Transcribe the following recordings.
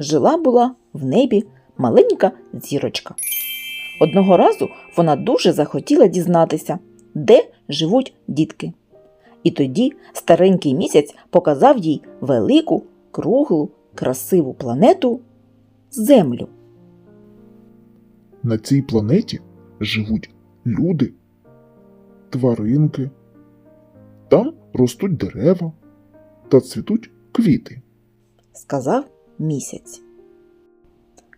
жила була в небі маленька зірочка. Одного разу вона дуже захотіла дізнатися, де живуть дітки. І тоді старенький місяць показав їй велику, круглу, красиву планету Землю. На цій планеті живуть люди, тваринки. Там ростуть дерева та цвітуть квіти. сказав місяць.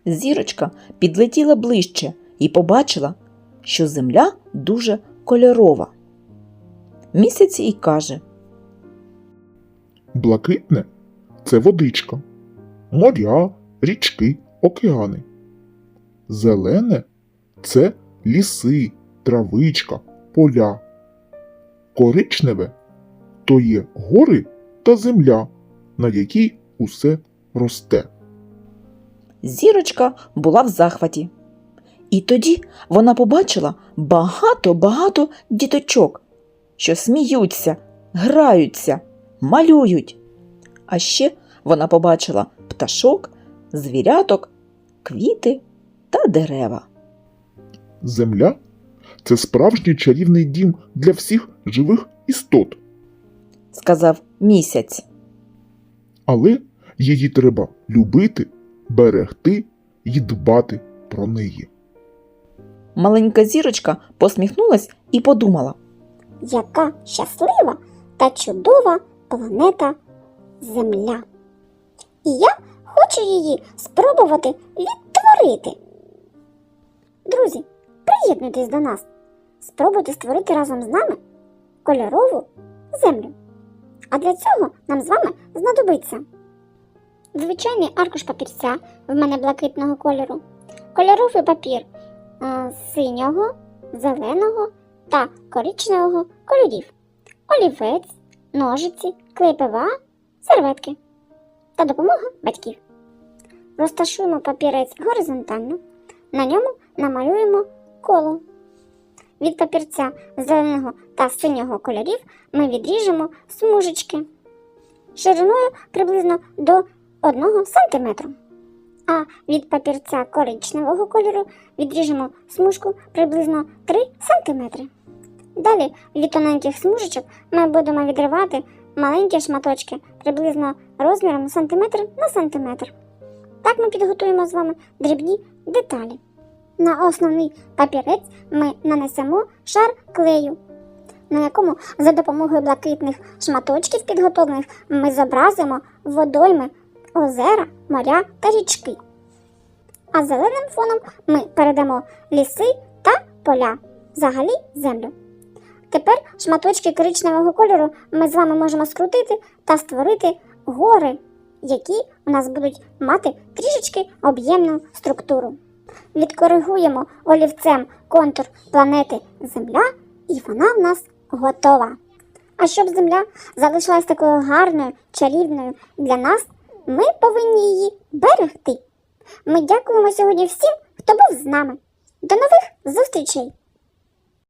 Зірочка підлетіла ближче і побачила, що земля дуже кольорова. Місяць їй каже, Блакитне це водичка, моря, річки, океани. Зелене це ліси, травичка, поля. Коричневе то є гори та земля, на якій усе росте. зірочка була в захваті. І тоді вона побачила багато-багато діточок, що сміються, граються, малюють. А ще вона побачила пташок, звіряток, квіти та дерева. Земля це справжній чарівний дім для всіх живих істот, сказав місяць. але її треба любити, берегти і дбати про неї. Маленька зірочка посміхнулась і подумала. Яка щаслива та чудова планета Земля. І я хочу її спробувати відтворити. Друзі, приєднуйтесь до нас. Спробуйте створити разом з нами кольорову землю. А для цього нам з вами знадобиться звичайний аркуш папірця в мене блакитного кольору, кольоровий папір е, синього, зеленого та коричневого кольорів, олівець, ножиці, клей ПВА, серветки та допомога батьків. Розташуємо папірець горизонтально, на ньому намалюємо коло. Від папірця зеленого та синього кольорів ми відріжемо смужечки шириною приблизно до 1 см. А від папірця коричневого кольору відріжемо смужку приблизно 3 см. Далі від тоненьких смужечок ми будемо відривати маленькі шматочки приблизно розміром сантиметр на сантиметр. Так ми підготуємо з вами дрібні деталі. На основний папірець ми нанесемо шар клею, на якому за допомогою блакитних шматочків підготовлених ми зобразимо водойми, озера, моря та річки. А зеленим фоном ми передамо ліси та поля, взагалі землю. Тепер шматочки коричневого кольору ми з вами можемо скрутити та створити гори, які у нас будуть мати трішечки об'ємну структуру. Відкоригуємо олівцем контур планети Земля, і вона в нас готова. А щоб земля залишилась такою гарною, чарівною для нас, ми повинні її берегти. Ми дякуємо сьогодні всім, хто був з нами. До нових зустрічей!